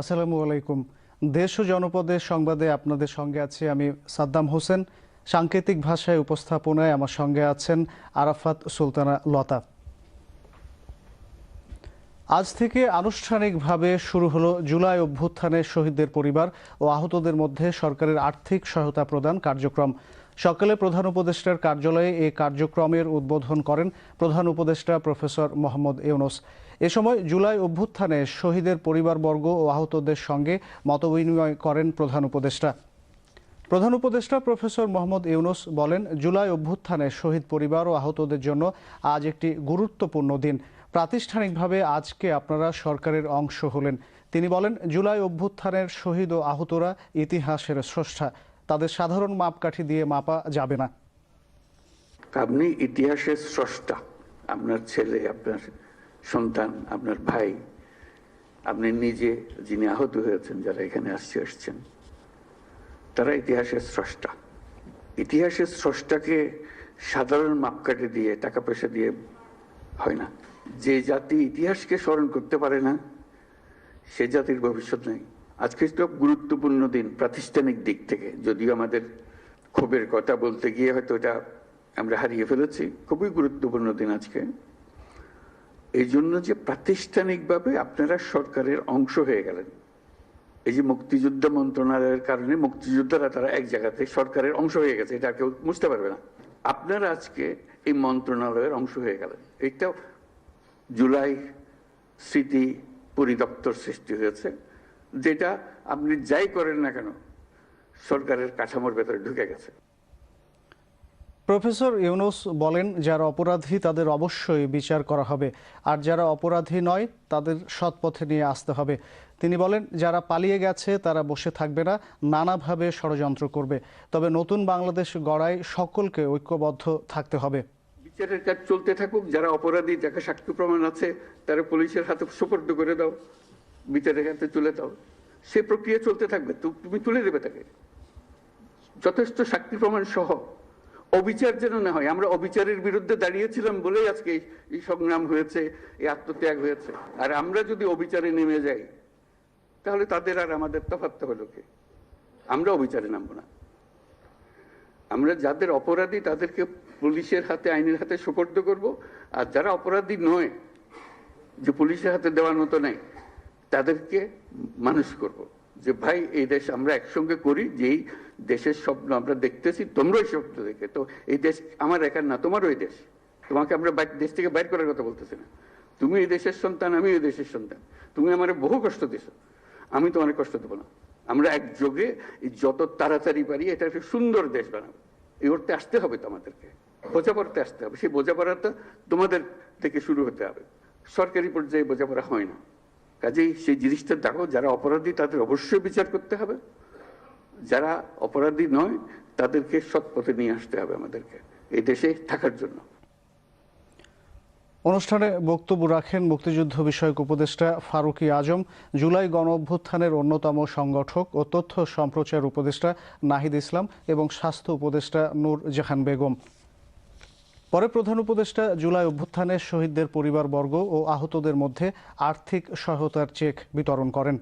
আসসালামু আলাইকুম। দেশ ও জনপদের সংবাদে আপনাদের সঙ্গে আছি আমি সাদ্দাম হোসেন। সাংকেতিক ভাষায় উপস্থাপনায় আমার সঙ্গে আছেন আরাফাত সুলতানা লতা। আজ থেকে আনুষ্ঠানিকভাবে শুরু হলো জুলাই অভ্যুত্থানের শহীদদের পরিবার ও আহতদের মধ্যে সরকারের আর্থিক সহায়তা প্রদান কার্যক্রম। সকালে প্রধান উপদেষ্টার কার্যালয়ে এই কার্যক্রমের উদ্বোধন করেন প্রধান উপদেষ্টা প্রফেসর মোহাম্মদ ইউনুস। এ সময় জুলাই অভ্যুত্থানে শহীদের পরিবারবর্গ ও আহতদের সঙ্গে মতবিনিময় করেন প্রধান উপদেষ্টা। প্রধান উপদেষ্টা প্রফেসর মোহাম্মদ ইউনুস বলেন, জুলাই অভ্যুত্থানে শহীদ পরিবার ও আহতদের জন্য আজ একটি গুরুত্বপূর্ণ দিন। প্রাতিষ্ঠানিকভাবে আজকে আপনারা সরকারের অংশ হলেন। তিনি বলেন, জুলাই অভ্যুত্থানের শহীদ ও আহতরা ইতিহাসের স্রষ্টা। তাদের সাধারণ মাপকাঠি দিয়ে মাপা যাবে না। আপনি ইতিহাসের স্রষ্টা। আপনার ছেলে, আপনার সন্তান, আপনার ভাই, আপনি নিজে যিনি আহত হয়েছেন, যারা এখানে আসছে, আসছেন, তারা ইতিহাসের স্রষ্টা। ইতিহাসের স্রষ্টাকে সাধারণ মাপকাঠি দিয়ে, টাকা পয়সা দিয়ে হয় না। যে জাতি ইতিহাসকে স্মরণ করতে পারে না, সে জাতির ভবিষ্যৎ নেই। আজকে তো গুরুত্বপূর্ণ দিন, প্রাতিষ্ঠানিক দিক থেকে। যদিও আমাদের ক্ষোভের কথা বলতে গিয়ে হয়তো এটা আমরা হারিয়ে ফেলেছি, খুবই গুরুত্বপূর্ণ দিন আজকে। এই জন্য যে প্রাতিষ্ঠানিকভাবে আপনারা সরকারের অংশ হয়ে গেলেন। এই যে মুক্তিযুদ্ধ মন্ত্রণালয়ের কারণে মুক্তিযোদ্ধারা তারা এক জায়গাতে সরকারের অংশ হয়ে গেছে, এটা কেউ বুঝতে পারবে না। আপনারা আজকে এই মন্ত্রণালয়ের অংশ হয়ে গেলেন। এইটা জুলাই স্মৃতি পরিদপ্তর সৃষ্টি হয়েছে, যেটা আপনি যাই করেন না কেন, সরকারের কাঠামোর ভেতরে ঢুকে গেছে। প্রফেসর ইউনুস বলেন, যারা অপরাধী তাদের অবশ্যই বিচার করা হবে, আর যারা অপরাধী নয় তাদের সৎ পথে নিয়ে আসতে হবে। তিনি বলেন, যারা পালিয়ে গেছে তারা বসে থাকবে না, নানাভাবে ষড়যন্ত্র করবে। তবে নতুন বাংলাদেশ গড়ায় সকলকে ঐক্যবদ্ধ থাকতে হবে। বিচারের কাজ চলতে থাকুক, যারা অপরাধী, যাকে সাক্ষ্য প্রমাণ আছে, তারা পুলিশের হাতে সুপর্দ করে দাও, বিচারের হাতে তুলে দাও। সে প্রক্রিয়া চলতে থাকবে তুমি তুলে দেবে তাকে। যথেষ্ট সাক্ষী প্রমাণ সহ অবিচার যেন না হয়। আমরা অবিচারের বিরুদ্ধে দাঁড়িয়েছিলাম বলেই আজকে এই- সংগ্রাম হয়েছে, এই আত্মত্যাগ হয়েছে। আর আমরা যদি অবিচারে নেমে যাই, তাহলে তাদের আর আমাদের তফাৎ হলো কি? আমরা অবিচারে নামবো না। আমরা যাদের অপরাধী, তাদেরকে পুলিশের হাতে, আইনের হাতে সুপর্দ করব। আর যারা অপরাধী নয়, যে পুলিশের হাতে দেওয়ার মতো নেই, তাদেরকে মানুষ করব। যে ভাই, এই দেশ আমরা একসঙ্গে করি, যেই দেশের স্বপ্ন আমরা দেখতেছি তোমরাই স্বপ্ন দেখে। তো এই দেশ আমার একার না তোমার ওই দেশ। তোমাকে আমরা দেশ থেকে বাইর করার কথা বলতেছি না। তুমি এই দেশের সন্তান আমি এই দেশের সন্তান। তুমি আমার বহু কষ্ট দিছো। আমি তোমার কষ্ট দেবো না। আমরা একযোগে যত তাড়াতাড়ি পারি, এটা একটা সুন্দর দেশ বানাবো। এই করতে আসতে হবে তোমাদেরকে বোঝাপড়াতে আসতে হবে। সেই বোঝাপড়াটা তোমাদের থেকে শুরু হতে হবে। সরকারি পর্যায়ে বোঝাপড়া হয় না। কাজেই সেই জিনিসটা দেখো, যারা অপরাধী, তাদের অবশ্যই বিচার করতে হবে। যারা অপরাধী নয়, তাদেরকে সৎ পথে নিয়ে আসতে হবে আমাদেরকে, এই দেশে থাকার জন্য। অনুষ্ঠানে বক্তব্য রাখেন মুক্তিযুদ্ধ বিষয়ক উপদেষ্টা ফারুকি আজম, জুলাই গণ অভ্যুত্থানের অন্যতম সংগঠক ও তথ্য সম্প্রচার উপদেষ্টা নাহিদ ইসলাম এবং স্বাস্থ্য উপদেষ্টা নূর জাহান বেগম। পরে প্রধান উপদেষ্টা জুলাই অভ্যুত্থানে শহীদদের পরিবারবর্গ ও আহতদের মধ্যে আর্থিক সহায়তার চেক বিতরণ করেন।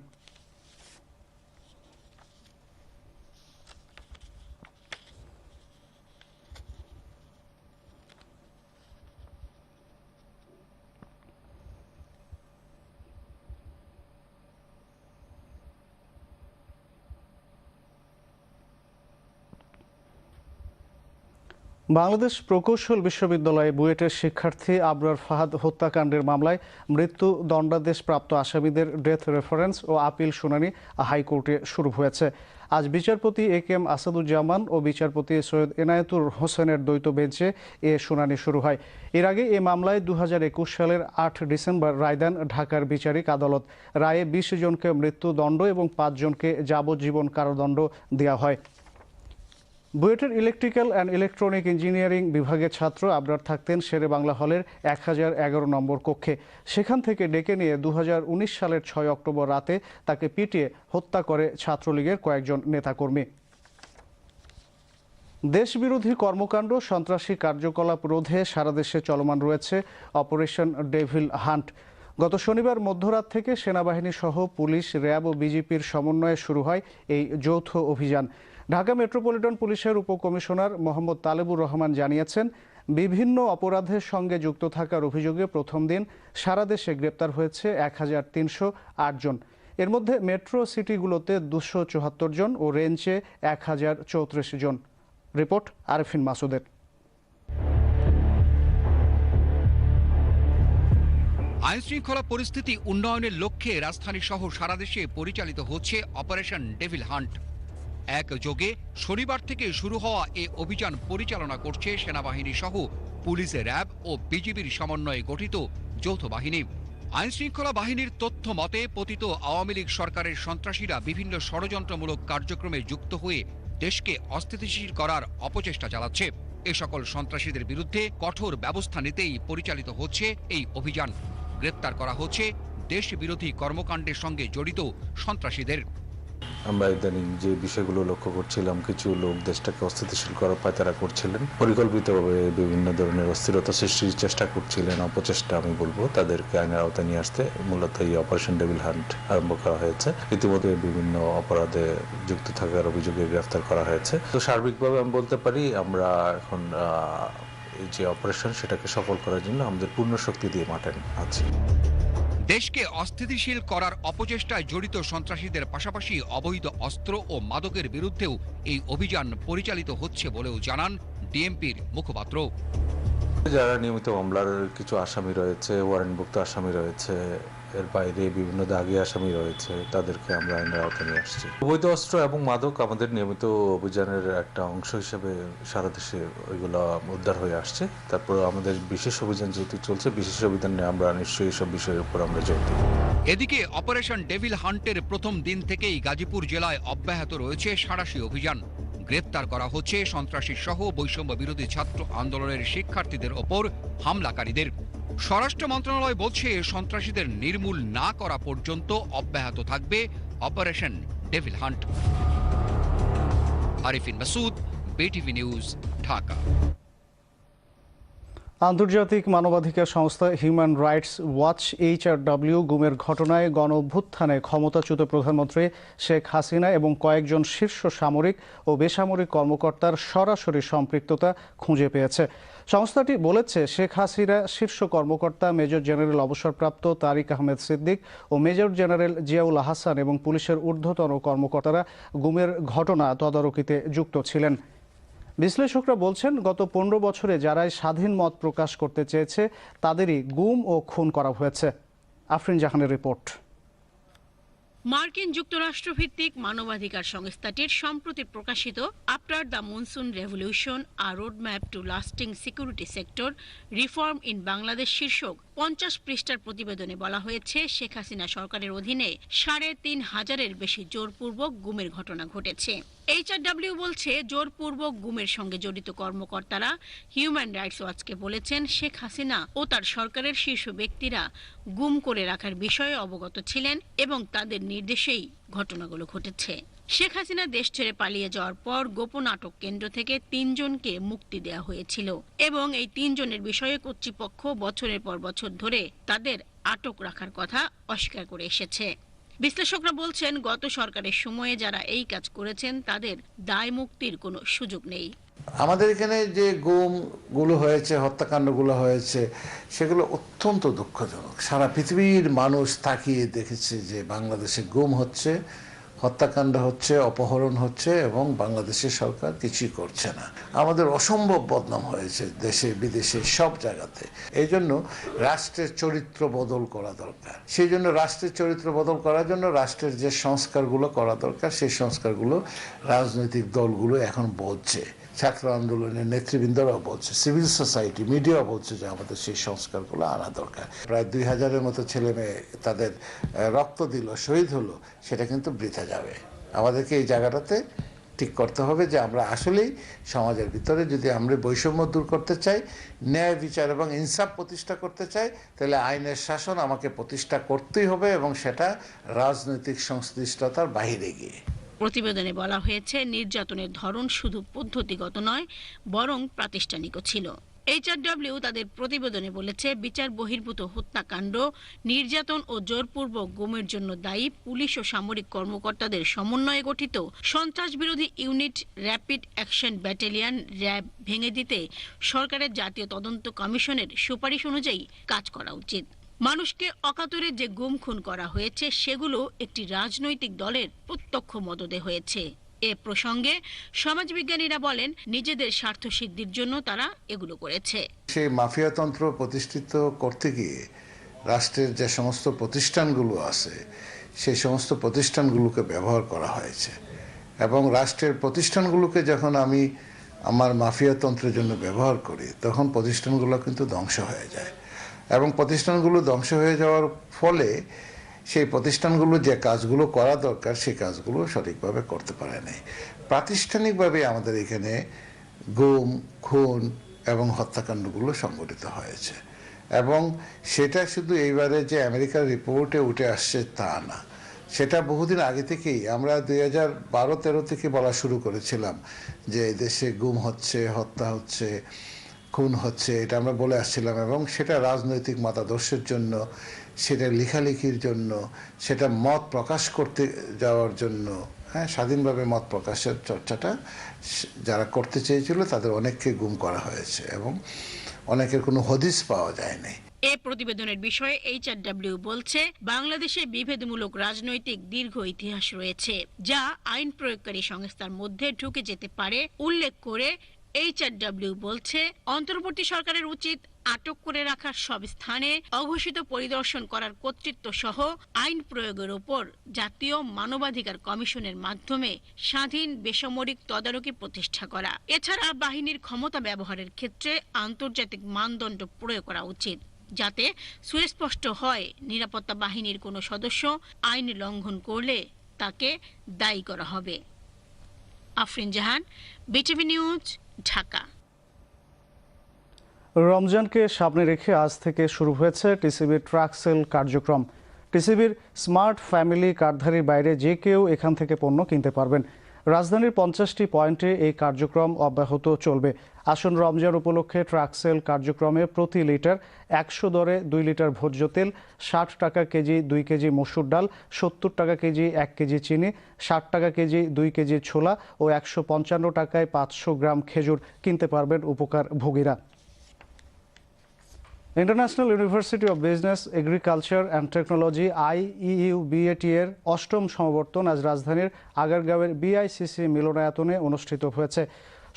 বাংলাদেশ প্রকৌশল বিশ্ববিদ্যালয়ে বুয়েটের শিক্ষার্থী আবরার ফাহাদ হত্যাকাণ্ডের মামলায় মৃত্যু দণ্ডাদেশ প্রাপ্ত আসামিদের ডেথ রেফারেন্স ও আপিল শুনানি হাইকোর্টে শুরু হয়েছে। আজ বিচারপতি এ কে এম আসাদুজ্জামান ও বিচারপতি সৈয়দ এনায়েতুর হোসেনের দ্বৈত বেঞ্চে এ শুনানি শুরু হয়। এর আগে এ মামলায় দু হাজার একুশ সালের আট ডিসেম্বর রায় দেন ঢাকার বিচারিক আদালত রায়ে বিশ জনকে মৃত্যুদণ্ড এবং পাঁচজনকে যাবজ্জীবন কারাদণ্ড দেওয়া হয়। বুয়েটের ইলেকট্রিক্যাল অ্যান্ড ইলেকট্রনিক ইঞ্জিনিয়ারিং বিভাগের ছাত্র আবরার থাকতেন শেরে বাংলা হলের এক হাজার এগারো নম্বর কক্ষে। সেখান থেকে ডেকে নিয়ে দু হাজার উনিশ সালের ছয় অক্টোবর রাতে তাকে পিটিয়ে হত্যা করে ছাত্রলীগের কয়েকজন নেতাকর্মী। দেশবিরোধী কর্মকাণ্ড, সন্ত্রাসী কার্যকলাপ রোধে সারা দেশে চলমান রয়েছে অপারেশন ডেভিল হান্ট। গত শনিবার মধ্যরাত থেকে সেনাবাহিনী সহ পুলিশ, র্যাব ও বিজেপির সমন্বয়ে শুরু হয় এই যৌথ অভিযান। ঢাকা মেট্রোপলিটন পুলিশের উপকমিশনার মোহাম্মদ তালেবুর রহমান জানিয়েছেন, বিভিন্ন অপরাধের সঙ্গে যুক্ত থাকার অভিযোগে প্রথম দিন সারা দেশে গ্রেপ্তার হয়েছে এক হাজার তিনশো আট জন। এর মধ্যে মেট্রো সিটিগুলোতে দুশো চুয়াত্তর জন ও রেঞ্জে এক হাজার চৌত্রিশ জন। রিপোর্ট আরেফিন মাসুদের। আইন শৃঙ্খলা পরিস্থিতি উন্নয়নের লক্ষ্যে রাজধানী সহ সারা দেশে পরিচালিত হচ্ছে অপারেশন ডেভিল হান্ট। এক যোগে শনিবার থেকে শুরু হওয়া এ অভিযান পরিচালনা করছে সেনাবাহিনী সহ পুলিশ র্যাব ও বিজিবির সমন্বয়ে গঠিত যৌথ বাহিনী। আইন শৃঙ্খলা বাহিনীর তথ্য মতে, পতিত আওয়ামী লীগ সরকারের সন্ত্রাসীরা বিভিন্ন ষড়যন্ত্রমূলক কার্যক্রমে যুক্ত হয়ে দেশকে অস্থিতিশীল করার অপচেষ্টা চালাচ্ছে। এ সকল সন্ত্রাসীদের বিরুদ্ধে কঠোর ব্যবস্থা নিতেই পরিচালিত হচ্ছে এই অভিযান। গ্রেপ্তার করা হচ্ছে দেশ বিরোধী কর্মকাণ্ডের সঙ্গে জড়িত সন্ত্রাসীদের। আমরা ইদানিং যে বিষয়গুলো লক্ষ্য করছিলাম, কিছু লোক দেশটাকে অস্থিতিশীল করার পায়তারা করছিলেন। পরিকল্পিতভাবে বিভিন্ন ধরনের অস্থিরতা সৃষ্টির চেষ্টা করছিলেন, অপচেষ্টা আমি বলব। তাদেরকে আইনের আওতায় নিয়ে আসতে মূলত এই অপারেশন ডেভিল হান্ট আরম্ভ করা হয়েছে। ইতিমধ্যে বিভিন্ন অপরাধে যুক্ত থাকার অভিযোগে গ্রেফতার করা হয়েছে। তো সার্বিকভাবে আমি বলতে পারি, আমরা এখন যে অপারেশন সেটাকে সফল করার জন্য আমাদের পূর্ণ শক্তি দিয়ে মাঠে আছি। দেশকে অস্থিতিশীল করার অপচেষ্টায় জড়িত সন্ত্রাসীদের পাশাপাশি অবৈধ অস্ত্র ও মাদকের বিরুদ্ধেও এই অভিযান পরিচালিত হচ্ছে বলেও জানান ডিএমপির মুখপাত্র। যারা নিয়মিত মামলার কিছু আসামি রয়েছে ওয়ারেন্টভুক্ত আসামি রয়েছে এর বাইরে বিভিন্ন দাগি আসামি রয়েছে তাদেরকে আমরা আইনের আওতায় নিয়ে আসছি। অবৈধ অস্ত্র এবং মাদক আমাদের নিয়মিত অভিযানের একটা অংশ হিসেবে সারা দেশে ওইগুলো উদ্ধার হয়ে আসছে। তারপর আমাদের বিশেষ অভিযান যেহেতু চলছে বিশেষ অভিযানে আমরা নিশ্চয়ই এসব বিষয়ের উপর আমরা জোর দিব এদিকে অপারেশন ডেভিল হান্টের প্রথম দিন থেকেই গাজীপুর জেলায় অব্যাহত রয়েছে সাঁড়াশি অভিযান। গ্রেপ্তার করা হচ্ছে সন্ত্রাসী সহ বৈষম্য বিরোধী ছাত্র আন্দোলনের শিক্ষার্থীদের ওপর হামলাকারীদের। স্বরাষ্ট্র মন্ত্রণালয় বলছে, সন্ত্রাসীদের নির্মূল না করা পর্যন্ত অব্যাহত থাকবে Operation Devil Hunt. Arifin Masud BTV news, Dhaka. আন্তর্জাতিক মানবাধিকার সংস্থা হিউম্যান রাইটস ওয়াচ এইচআরডব্লিউ গুমের ঘটনায় গণ অভ্যুত্থানে ক্ষমতাচ্যুত প্রধানমন্ত্রী শেখ হাসিনা এবং কয়েকজন শীর্ষ সামরিক ও বেসামরিক কর্মকর্তার সরাসরি সম্পৃক্ততা খুঁজে পেয়েছে। সংস্থাটি বলেছে, শেখ হাসিনা শীর্ষ কর্মকর্তা, মেজর জেনারেল অবসরপ্রাপ্ত তারিক আহমেদ সিদ্দিক ও মেজর জেনারেল জিয়াউল আহসান এবং পুলিশের ঊর্ধ্বতন কর্মকর্তারা গুমের ঘটনা তদারকিতে যুক্ত ছিলেন। বিশ্লেষকরা বলছেন, গত পনেরো বছরে যারাই স্বাধীন মত প্রকাশ করতে চেয়েছে, তাদেরই গুম ও খুন করা হয়েছে। আফরিন জাহানের রিপোর্ট। মার্কিন যুক্তরাষ্ট্র ভিত্তিক মানবাধিকার সংস্থাটির সম্প্রতি প্রকাশিত after the monsoon revolution R road map to lasting security sector reform in Bangladesh শীর্ষক পঞ্চাশ পৃষ্ঠার প্রতিবেদনে বলা হয়েছে, শেখ হাসিনা সরকারের অধীনে সাড়ে তিন হাজারের বেশি জোরপূর্বক গুমের ঘটনা ঘটেছে। এইচআরডব্লিউ বলছে, জোরপূর্বক গুমের সঙ্গে জড়িত কর্মকর্তারা হিউম্যান রাইটস ওয়াচকে বলেছেন, শেখ হাসিনা ও তার সরকারের শীর্ষ ব্যক্তিরা গুম করে রাখার বিষয়ে অবগত ছিলেন এবং তাদের নির্দেশেই ঘটনাগুলো ঘটেছে। শেখ হাসিনা দেশ ছেড়ে পালিয়ে যাওয়ার পর গোপন আটক কেন্দ্র থেকে তিনজনকে মুক্তি দেওয়া হয়েছিল এবং এই তিনজনের বিষয়ে কর্তৃপক্ষ বছরের পর বছর ধরে তাদের আটক রাখার কথা অস্বীকার করে এসেছে। বিশ্লেষকরা বলছেন, গত সরকারের সময়ে যারা এই কাজ করেছেন, তাদের দায় মুক্তির কোনো সুযোগ নেই। আমাদের এখানে যে গুমগুলো হয়েছে, হত্যাকাণ্ডগুলো হয়েছে, সেগুলো অত্যন্ত দুঃখজনক। সারা পৃথিবীর মানুষ তাকিয়ে দেখেছে যে বাংলাদেশে গুম হচ্ছে। হত্যাকাণ্ড হচ্ছে, অপহরণ হচ্ছে এবং বাংলাদেশের সরকার কিছুই করছে না। আমাদের অসম্ভব বদনাম হয়েছে দেশে, বিদেশে, সব জায়গাতে। এই জন্য রাষ্ট্রের চরিত্র বদল করা দরকার। সেই জন্য রাষ্ট্রের চরিত্র বদল করার জন্য রাষ্ট্রের যে সংস্কারগুলো করা দরকার, সেই সংস্কারগুলো রাজনৈতিক দলগুলো এখন বলছে ছাত্র আন্দোলনের নেতৃবৃন্দরাও বলছে সিভিল সোসাইটি মিডিয়া বলছে যে আমাদের সেই সংস্কারগুলো আনা দরকার। প্রায় দুই হাজারের মতো ছেলে মেয়ে তাদের রক্ত দিল, শহীদ হলো, সেটা কিন্তু বৃথা যাবে। আমাদেরকে এই জায়গাটাতে ঠিক করতে হবে যে আমরা আসলেই সমাজের ভিতরে যদি আমরা বৈষম্য দূর করতে চাই, ন্যায় বিচার এবং ইনসাফ প্রতিষ্ঠা করতে চাই, তাহলে আইনের শাসন আমাকে প্রতিষ্ঠা করতেই হবে এবং সেটা রাজনৈতিক সংশ্লিষ্টতার বাইরে গিয়ে। প্রতিবেদনে বলা হয়েছে, নির্যাতনের ধরন শুধু পদ্ধতিগত নয়, বরং প্রাতিষ্ঠানিকও ছিল। এইচআরডব্লিউ তাদের প্রতিবেদনে বলেছে, বিচার বহির্ভূত হত্যাকাণ্ড, নির্যাতন ও জোরপূর্বক গুমের জন্য দায়ী পুলিশ ও সামরিক কর্মকর্তাদের সমন্বয়ে গঠিত সন্ত্রাস বিরোধী unit rapid action battalion RAB ভেঙে দিতে সরকারের জাতীয় তদন্ত কমিশনের সুপারিশ অনুযায়ী কাজ করা উচিত। মানুষকে অকাতরে যে গুম খুন করা হয়েছে, সেগুলো একটি রাজনৈতিক দলের প্রত্যক্ষ মদদে হয়েছে। এ প্রসঙ্গে সমাজবিজ্ঞানীরা বলেন, নিজেদের স্বার্থ সিদ্ধির জন্য তারা এগুলো করেছে। সেই মাফিয়াতন্ত্র প্রতিষ্ঠিত করতে গিয়ে রাষ্ট্রের যে সমস্ত প্রতিষ্ঠানগুলো আছে, সেই সমস্ত প্রতিষ্ঠানগুলোকে ব্যবহার করা হয়েছে। এবং রাষ্ট্রের প্রতিষ্ঠানগুলোকে যখন আমি আমার মাফিয়াতন্ত্রের জন্য ব্যবহার করি, তখন প্রতিষ্ঠানগুলো কিন্তু ধ্বংস হয়ে যায়। এবং প্রতিষ্ঠানগুলো ধ্বংস হয়ে যাওয়ার ফলে সেই প্রতিষ্ঠানগুলো যে কাজগুলো করা দরকার সেই কাজগুলো সঠিকভাবে করতে পারে নাই। প্রাতিষ্ঠানিকভাবে আমাদের এখানে গুম, খুন এবং হত্যাকাণ্ডগুলো সংগঠিত হয়েছে। এবং সেটা শুধু এইবারে যে আমেরিকার রিপোর্টে উঠে আসছে তা না। সেটা বহুদিন আগে থেকেই আমরা দুই হাজার বারো তেরো থেকে বলা শুরু করেছিলাম যে দেশে গুম হচ্ছে, হত্যা হচ্ছে খুন হচ্ছে, এটা আমরা বলে আসছিলাম, এবং সেটা রাজনৈতিক মতাদর্শের জন্য, সেটা লেখালেখির জন্য, সেটা মত প্রকাশ করতে যাওয়ার জন্য হ্যাঁ স্বাধীনভাবে মত প্রকাশের চর্চাটা যারা করতে চেয়েছিল, তাদের অনেককে গুম করা হয়েছে, এবং অনেকের কোনো হদিস পাওয়া যায়নি। এ প্রতিবেদনের বিষয়ে এইচআরডব্লিউ বলছে, বাংলাদেশে বিভেদমূলক রাজনৈতিক দীর্ঘ ইতিহাস রয়েছে, যা আইন প্রয়োগকারী সংস্থার মধ্যে ঢুকে যেতে পারে, উল্লেখ করে এইচআরডব্লিউ বলছে, অন্তর্বর্তী সরকারের উচিত আটক করে রাখার সব স্থানে অঘোষিত পরিদর্শন করার কর্তৃত্ব সহ আইন প্রয়োগের ওপর জাতীয় মানবাধিকার কমিশনের মাধ্যমে স্বাধীন বেসামরিক তদারকি প্রতিষ্ঠা করা। এছাড়া বাহিনীর ক্ষমতা ব্যবহারের ক্ষেত্রে আন্তর্জাতিক মানদণ্ড প্রয়োগ করা উচিত, যাতে সুস্পষ্ট হয় নিরাপত্তা বাহিনীর কোনো সদস্য আইন লঙ্ঘন করলে তাকে দায়ী করা হবে। Afrin Jahan, BTV news Dhaka. রমজানকে সামনে রেখে আজ থেকে শুরু হয়েছে টিসিবির ট্রাক সেল কার্যক্রম। টিসিবির স্মার্ট ফ্যামিলি কার্ডধারীর বাইরে যে কেউ এখান থেকে পণ্য কিনতে পারবেন। রাজধানীর পঞ্চাশটি পয়েন্টে এই কার্যক্রম অব্যাহত চলবে। আসন রমজান উপলক্ষে ট্রাক সেল কার্যক্রমে প্রতি লিটার একশো দরে দুই লিটার ভোজ্য তেল, ষাট টাকা কেজি দুই কেজি মসুর ডাল, সত্তর টাকা কেজি এক কেজি চিনি, ষাট টাকা কেজি দুই কেজি ছোলা ও একশো পঞ্চান্ন টাকায় পাঁচশো গ্রাম খেজুর কিনতে পারবেন উপকার ভোগীরা international university of business, agriculture and technology IU BAT এর অষ্টম সমাবর্তন আজ রাজধানীর আগারগাঁওয়ের বিআইসিসি মিলনায়তনে অনুষ্ঠিত হয়েছে।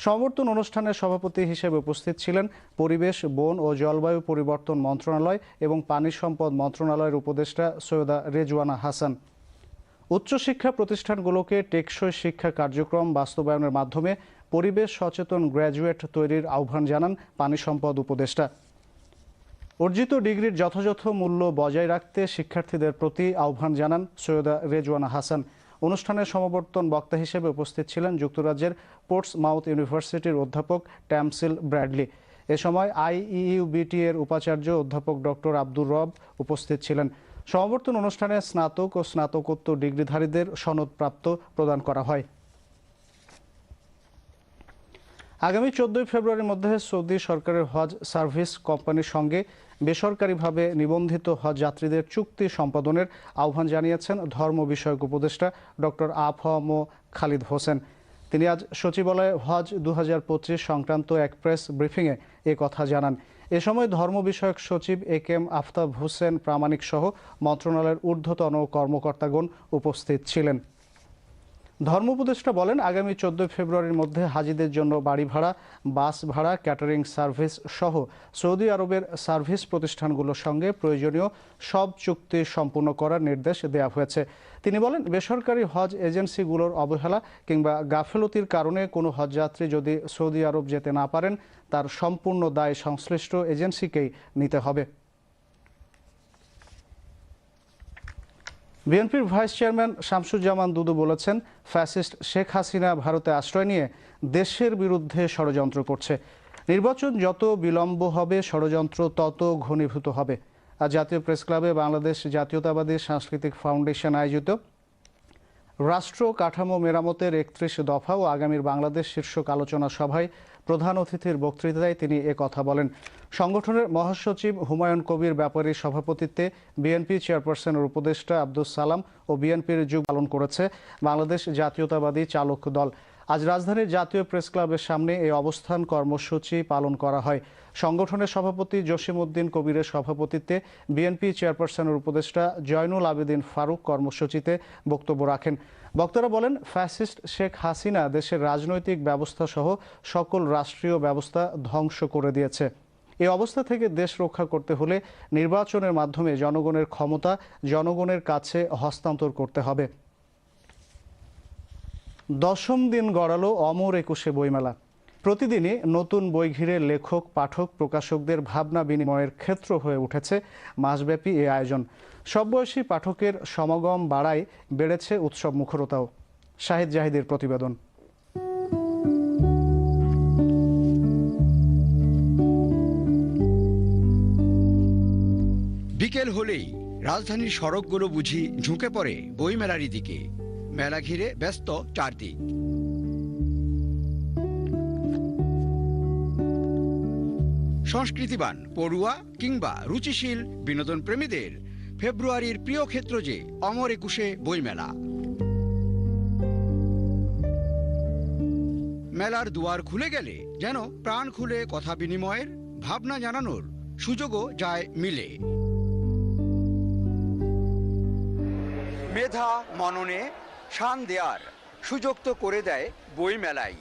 সমাবর্তন অনুষ্ঠানে সভাপতি হিসেবে উপস্থিত ছিলেন পরিবেশ, বন ও জলবায়ু পরিবর্তন মন্ত্রণালয় এবং পানি সম্পদ মন্ত্রণালয়ের উপদেষ্টা সৈয়দা রেজওয়ানা হাসান। উচ্চশিক্ষা প্রতিষ্ঠানগুলোকে টেকসই শিক্ষা কার্যক্রম বাস্তবায়নের মাধ্যমে পরিবেশ সচেতন গ্র্যাজুয়েট তৈরির আহ্বান জানান পানি সম্পদ উপদেষ্টা। অর্জিত ডিগ্রির যথাযথ মূল্য বজায় রাখতে শিক্ষার্থীদের প্রতি আহ্বান জানান সৈয়দা রেজওয়ানা হাসান। অনুষ্ঠানে সমাবর্তন বক্তা হিসেবে উপস্থিত ছিলেন যুক্তরাজ্যের পোর্টস মাউথ ইউনিভার্সিটির অধ্যাপক ট্যামসিল ব্র্যাডলি। এ সময় আইইউবিটি এর উপাচার্য অধ্যাপক ডক্টর আব্দুর রব উপস্থিত ছিলেন। সমাবর্তন অনুষ্ঠানে স্নাতক ও স্নাতকোত্তর ডিগ্রিধারীদের সনদপ্রাপ্ত প্রদান করা হয়। আগামী চোদ্দই ফেব্রুয়ারির মধ্যে সৌদি সরকারের হজ সার্ভিস কোম্পানির সঙ্গে বেসরকারিভাবে নিবন্ধিত হজ যাত্রীদের চুক্তি সম্পাদনের আহ্বান জানিয়েছেন ধর্ম বিষয়ক উপদেষ্টা ডক্টর আফম খালিদ হোসেন। তিনি আজ সচিবালয়ে হজ দু হাজার পঁচিশ সংক্রান্ত এক প্রেস ব্রিফিংয়ে এ কথা জানান। এ সময় ধর্ম বিষয়ক সচিব A K M Aftab Hossain Pramanik সহ মন্ত্রণালয়ের ঊর্ধ্বতন কর্মকর্তাগণ উপস্থিত ছিলেন। ধর্ম উপদেষ্টা বলেন, আগামী চোদ্দই ফেব্রুয়ারির মধ্যে হাজিদের জন্য বাড়ি ভাড়া, বাস ভাড়া, ক্যাটারিং সার্ভিস সহ সৌদি আরবের সার্ভিস প্রতিষ্ঠানগুলোর সঙ্গে প্রয়োজনীয় সব চুক্তি সম্পূর্ণ করার নির্দেশ দেওয়া হয়েছে। তিনি বলেন, বেসরকারি হজ এজেন্সিগুলোর অবহেলা কিংবা গাফেলতির কারণে কোনো হজযাত্রী যদি সৌদি আরব যেতে না পারেন, তার সম্পূর্ণ দায় সংশ্লিষ্ট এজেন্সিকেই নিতে হবে। বিএনপির ভাইস চেয়ারম্যান শামসুজ্জামান দুদু বলেছেন, ফ্যাসিস্ট শেখ হাসিনা ভারতে আশ্রয় নিয়ে দেশের বিরুদ্ধে ষড়যন্ত্র করছে। নির্বাচন যত বিলম্ব হবে, ষড়যন্ত্র তত ঘনীভূত হবে। আর জাতীয় প্রেস ক্লাবে বাংলাদেশ জাতীয়তাবাদী সাংস্কৃতিক ফাউন্ডেশন আয়োজিত রাষ্ট্র কাঠামো মেরামতের একত্রিশ দফা ও আগামীর বাংলাদেশ শীর্ষক আলোচনা সভায় প্রধান অতিথির বক্তৃতায় তিনি এ কথা বলেন। সংগঠনের মহাসচিব হুমায়ুন কবির ব্যাপারীর সভাপতিত্বে বিএনপি চেয়ারপারসনের উপদেষ্টা আব্দুস সালাম ও বিএনপির যুগ পালন করেছে বাংলাদেশ জাতীয়তাবাদী চালক দল। আজ রাজধানীর জাতীয় প্রেস ক্লাবের সামনে এই অবস্থান কর্মসূচি পালন করা হয়। সংগঠনের সভাপতি জসিম উদ্দিন কবিরের সভাপতিত্বে বিএনপি চেয়ারপারসনের উপদেষ্টা জয়নুল আবেদিন ফারুক কর্মসূচিতে বক্তব্য রাখেন। বক্তারা বলেন, ফ্যাসিস্ট শেখ হাসিনা দেশের রাজনৈতিক ব্যবস্থা সহ সকল রাষ্ট্রীয় ব্যবস্থা ধ্বংস করে দিয়েছে। এই অবস্থা থেকে দেশ রক্ষা করতে হলে নির্বাচনের মাধ্যমে জনগণের ক্ষমতা, জনগণের কাছে হস্তান্তর করতে হবে। দশম দিন গড়ালো অমর একুশে বইমেলা। প্রতিদিনই নতুন বই ঘিরে লেখক, পাঠক, প্রকাশকদের ভাবনা বিনিময়ের ক্ষেত্র হয়ে উঠেছে মাসব্যাপী এই আয়োজন। সব বয়সী পাঠকের সমাগম বাড়ায় বেড়েছে উৎসব মুখরতাও। শাহিদ জাহিদের প্রতিবেদন। বিকেল হলেই রাজধানীর সড়কগুলো বুঝি ঝুঁকে পড়ে বইমেলারই দিকে। মেলা ঘিরে ব্যস্ত চারদিক। সংস্কৃতিবান, পড়ুয়া কিংবা রুচিশীল বিনোদন প্রেমীদের ফেব্রুয়ারির প্রিয় ক্ষেত্র যে অমর একুশে বইমেলা। মেলার দুয়ার খুলে গেলে যেন প্রাণ খুলে কথা বিনিময়ের, ভাবনা জানানোর সুযোগও যায় মিলে। মেধা, মননে শান দেয়ার সুযোগ তো করে দেয় বইমেলাই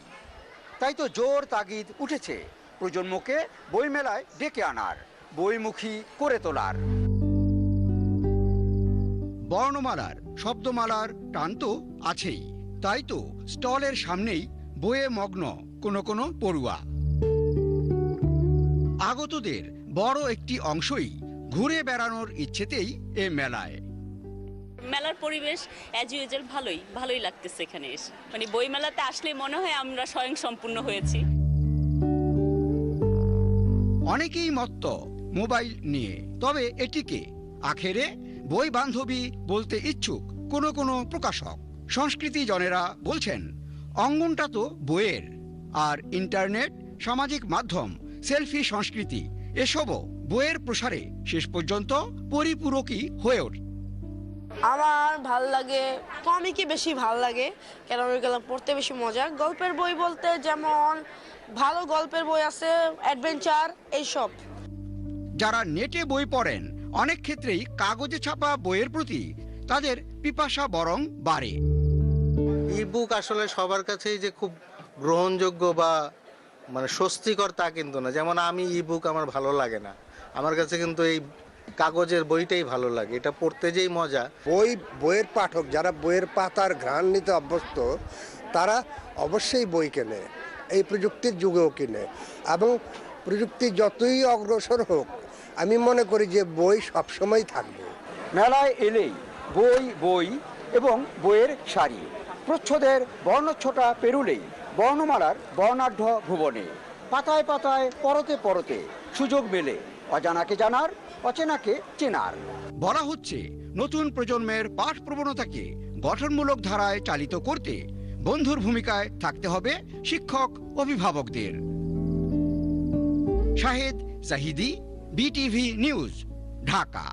তাই তো জোর তাগিদ উঠেছে। প্রজন্মকে বইমেলায় ডেকে আনার বইমুখী করে তোলার। বর্ণমালার শব্দমালার টান তো আছেই। তাই তো স্টলের সামনেই বইয়ে মগ্ন কোনো কোনো পড়ুয়া। আগতদের বড় একটি অংশই ঘুরে বেড়ানোর ইচ্ছেতেই এ মেলায়। মেলার পরিবেশ অ্যাজ ইউজুয়াল ভালোই ভালোই লাগতেছে এখানে এসে। মানে বই মেলাতে আসলে মনে হয় আমরা স্বয়ং সম্পূর্ণ হয়েছি। অনেকেই মত্ত মোবাইল নিয়ে। তবে এটিকে আখেরে বই বান্ধবী বলতে ইচ্ছুক কোনো কোনো প্রকাশক। সংস্কৃতি জনেরা বলছেন অঙ্গনটা তো বইয়ের। আর ইন্টারনেট সামাজিক মাধ্যম সেলফি সংস্কৃতি এসবও বইয়ের প্রসারে শেষ পর্যন্ত পরিপূরকই হয়ে ওঠে। আমার ভালো লাগে কমিকই বেশি ভালো লাগে? কেন পড়তে বেশি মজা? গল্পের বই বলতে যেমন ভালো গল্পের বই আছে অ্যাডভেঞ্চার এইসব। যারা নেটে বই পড়েন অনেক ক্ষেত্রেই কাগজে ছাপা বইয়ের প্রতি তাদের পিপাসা বরং বাড়ে। ইবুক আসলে সবার কাছেই যে খুব গ্রহণযোগ্য বা মানে স্বস্তিকর তা কিন্তু না। যেমন আমি ইবুক আমার ভালো লাগে না। আমার কাছে কিন্তু এই কাগজের বইটাই ভালো লাগে। এটা পড়তে যেই মজা। বই বইয়ের পাঠক যারা বইয়ের পাতার ঘ্রাণ নিতে অভ্যস্ত তারা অবশ্যই বই কেনে। এই প্রযুক্তির যুগেও কিনে। এবং প্রযুক্তি যতই অগ্রসর হোক আমি মনে করি যে বই সবসময় থাকবে। মেলায় এলেই বই বই এবং বইয়ের শাড়ি প্রচ্ছদের বর্ণচ্ছটা পেরুলেই বর্ণমালার বর্ণাঢ্য ভুবনে। পাতায় পাতায় পরতে পরতে সুযোগ মেলে অজানাকে জানার অচেনাকে চেনার। বলা হচ্ছে নতুন প্রজন্মের পাঠ প্রবণতাকে গঠনমূলক ধারায় চালিত করতে বন্ধুর ভূমিকায় থাকতে হবে শিক্ষক, অভিভাবকদের। Shahed Zahidi, BTV news, Dhaka.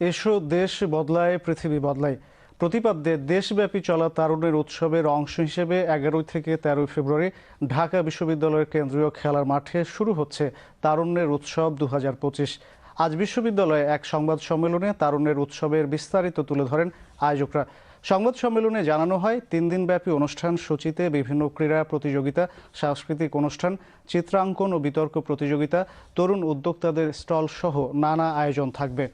এসো দেশ বদলায়, পৃথিবী বদলায়। প্রতিপাদ্যে দেশব্যাপী চলা তারুণের উৎসবের অংশ হিসেবে এগারোই থেকে তেরোই ফেব্রুয়ারি ঢাকা বিশ্ববিদ্যালয়ের কেন্দ্রীয় খেলার মাঠে শুরু হচ্ছে তারুণ্যের উৎসব দু হাজার পঁচিশ। আজ বিশ্ববিদ্যালয়ে এক সংবাদ সম্মেলনে তারুণ্যের উৎসবের বিস্তারিত তুলে ধরেন আয়োজকরা। সংবাদ সম্মেলনে জানানো হয়, তিন দিনব্যাপী অনুষ্ঠান সূচিতে বিভিন্ন ক্রীড়া প্রতিযোগিতা, সাংস্কৃতিক অনুষ্ঠান, চিত্রাঙ্কন ও বিতর্ক প্রতিযোগিতা, তরুণ উদ্যোক্তাদের স্টল সহ নানা আয়োজন থাকবে।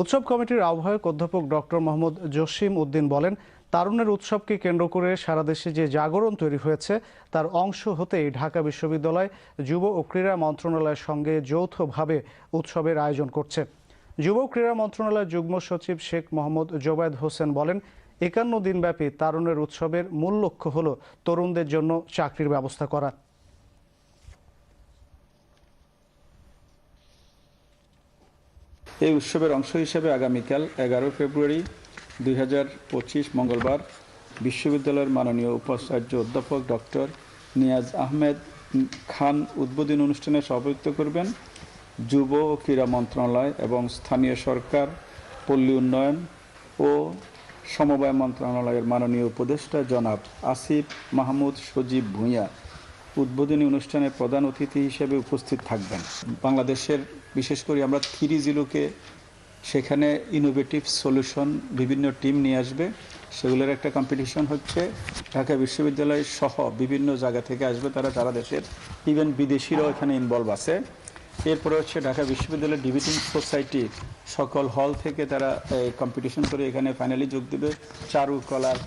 উৎসব কমিটির আহ্বায়ক অধ্যাপক ডক্টর মোহাম্মদ জসিম উদ্দিন বলেন তারুণের উৎসবকে কেন্দ্র করে সারা দেশে যে জাগরণ তৈরি হয়েছে, তার অংশ হতেই ঢাকা বিশ্ববিদ্যালয় যুব ও ক্রীড়া মন্ত্রণালয়ের সঙ্গে যৌথভাবে উৎসবের আয়োজন করছে। যুব ক্রীড়া মন্ত্রণালয়ের যুগ্ম সচিব শেখ মোহাম্মদ জোবায়দ হোসেন বলেন, একান্ন দিনব্যাপী তারুণের উৎসবের মূল লক্ষ্য হল তরুণদের জন্য চাকরির ব্যবস্থা করা। এই উৎসবের অংশ হিসেবে আগামীকাল এগারো ফেব্রুয়ারি দুই হাজার পঁচিশ মঙ্গলবার বিশ্ববিদ্যালয়ের মাননীয় উপাচার্য অধ্যাপক ডক্টর নিয়াজ আহমেদ খান উদ্বোধনী অনুষ্ঠানে সভাপতিত্ব করবেন। যুব ও ক্রীড়া মন্ত্রণালয় এবং স্থানীয় সরকার, পল্লী উন্নয়ন ও সমবায় মন্ত্রণালয়ের মাননীয় উপদেষ্টা জনাব আসিফ মাহমুদ সজীব ভূঁইয়া উদ্বোধনী অনুষ্ঠানে প্রধান অতিথি হিসেবে উপস্থিত থাকবেন। বাংলাদেশের, বিশেষ করে আমরা থ্রি জিরোকে, সেখানে ইনোভেটিভ সলিউশন বিভিন্ন টিম নিয়ে আসবে। সেগুলোর একটা কম্পিটিশন হচ্ছে ঢাকা বিশ্ববিদ্যালয় সহ বিভিন্ন জায়গা থেকে আসবে তারা তারা দেশের ইভেন বিদেশিরাও এখানে ইনভলভ আছে। এরপরে হচ্ছে ঢাকা বিশ্ববিদ্যালয়ের ডিবেটিং সোসাইটি সকল হল থেকে তারা কম্পিটিশন করে এখানে ফাইনালি যোগ দেবে। চারুকলার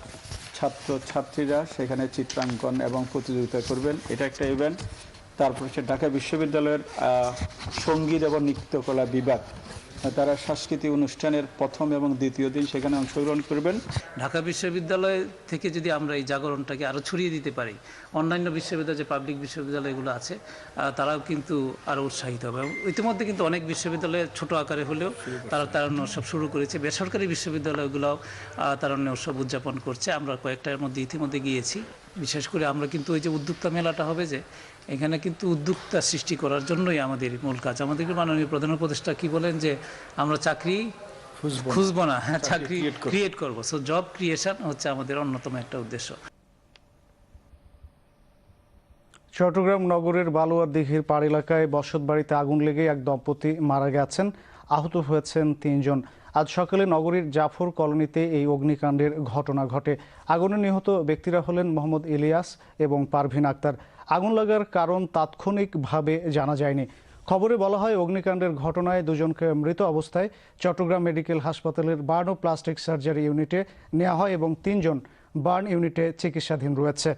ছাত্র, ছাত্রীরা সেখানে চিত্রাঙ্কন এবং প্রতিযোগিতা করবেন। এটা একটা ইভেন্ট তারপর হচ্ছে ঢাকা বিশ্ববিদ্যালয়ের সংগীত এবং নৃত্যকলা বিভাগ। তারা সাংস্কৃতিক অনুষ্ঠানের প্রথম এবং দ্বিতীয় দিন সেখানে অংশগ্রহণ করবেন। ঢাকা বিশ্ববিদ্যালয় থেকে যদি আমরা এই জাগরণটাকে আরও ছড়িয়ে দিতে পারি, অন্যান্য বিশ্ববিদ্যালয় যে পাবলিক বিশ্ববিদ্যালয়গুলো আছে তারাও কিন্তু আরও উৎসাহিত হবে। এবং ইতিমধ্যে কিন্তু অনেক বিশ্ববিদ্যালয়ে ছোট আকারে হলেও তারা তারণ্য উৎসব শুরু করেছে। বেসরকারি বিশ্ববিদ্যালয়গুলোও তারণ্য উৎসব উদযাপন করছে। আমরা কয়েকটার মধ্যে ইতিমধ্যে গিয়েছি। বিশেষ করে আমরা কিন্তু ওই যে উদ্যোক্তা মেলাটা হবে যে এখানে কিন্তু উদ্যোক্তা সৃষ্টি করার জন্যই আমাদের মূল কাজ। আমাদেরকে মাননীয় প্রধান উপদেষ্টা কি বলেন যে আমরা চাকরি খুঁজবো না। হ্যাঁ চাকরি ক্রিয়েট করব। সো জব ক্রিয়েশন হচ্ছে আমাদের অন্যতম একটা উদ্দেশ্য। চট্টগ্রাম নগরের বালুয়া দিঘির পাড় এলাকায় বসত বাড়িতে আগুন লেগে এক দম্পতি মারা গেছেন। আহত হয়েছেন তিনজন। আজ সকালে নগরীর জাফর কলোনিতে এই অগ্নিকাণ্ডের ঘটনা ঘটে। আগুনে নিহত ব্যক্তিরা হলেন মোহাম্মদ ইলিয়াস এবং পারভিন আক্তার। আগুন লাগার কারণ তাৎক্ষণিকভাবে জানা যায়নি। খবরে বলা হয়, অগ্নিকাণ্ডের ঘটনায় দুজনকে মৃত অবস্থায় চট্টগ্রাম মেডিকেল হাসপাতালের বার্ন ও প্লাস্টিক সার্জারি ইউনিটে নেওয়া হয় এবং তিনজন বার্ন ইউনিটে চিকিৎসাধীন রয়েছে।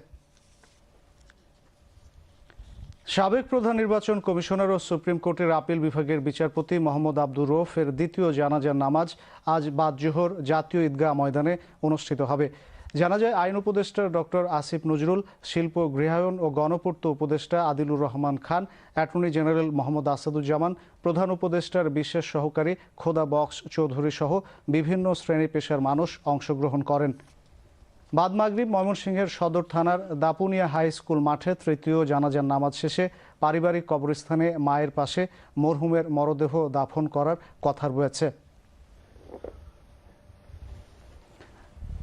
সাবেক প্রধান নির্বাচন কমিশনার ও সুপ্রিম কোর্টের আপিল বিভাগের বিচারপতি মোহাম্মদ আব্দুর রৌফের দ্বিতীয় জানাজার নামাজ আজ বাদ জোহর জাতীয় ঈদগাহ ময়দানে অনুষ্ঠিত হবে। জানা যায়, আইন উপদেষ্টা ডক্টর আসিফ নজরুল, শিল্প, গৃহায়ন ও গণপূর্ত উপদেষ্টা আদিলুর রহমান খান, অ্যাটর্নি জেনারেল মোহাম্মদ আসাদুজ্জামান, প্রধান উপদেষ্টার বিশেষ সহকারী খোদা বক্স চৌধুরী সহ বিভিন্ন শ্রেণি পেশার মানুষ অংশগ্রহণ করেন। বাদ মাগরিব ময়মনসিংহের সদর থানার দাপুনিয়া হাই স্কুল মাঠে তৃতীয় জানাজার নামাজ শেষে পারিবারিক কবরস্থানে মায়ের পাশে মরহুমের মরদেহ দাফন করার কথা রয়েছে।